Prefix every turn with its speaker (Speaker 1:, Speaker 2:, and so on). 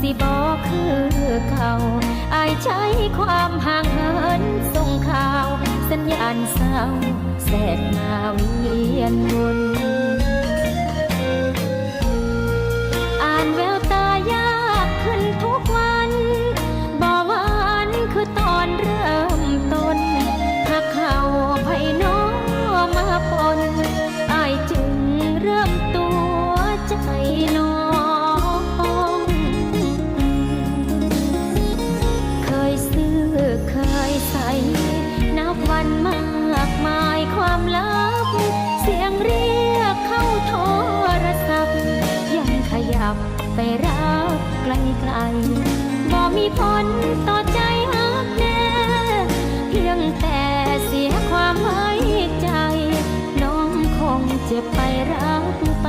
Speaker 1: สิบอกคือเก่าอายใช้ความห่างเหินส่งข่าว สัญญาณเศร้าแสกากมายความลับ เสียงเรียกเข้าโทรศัพท์ ยังขยับไปรับไกลๆบ่มีผลต่อใจฮักแน่ เพียงแต่เสียความไว้ใจ น้องคงเจ็บไปรักไป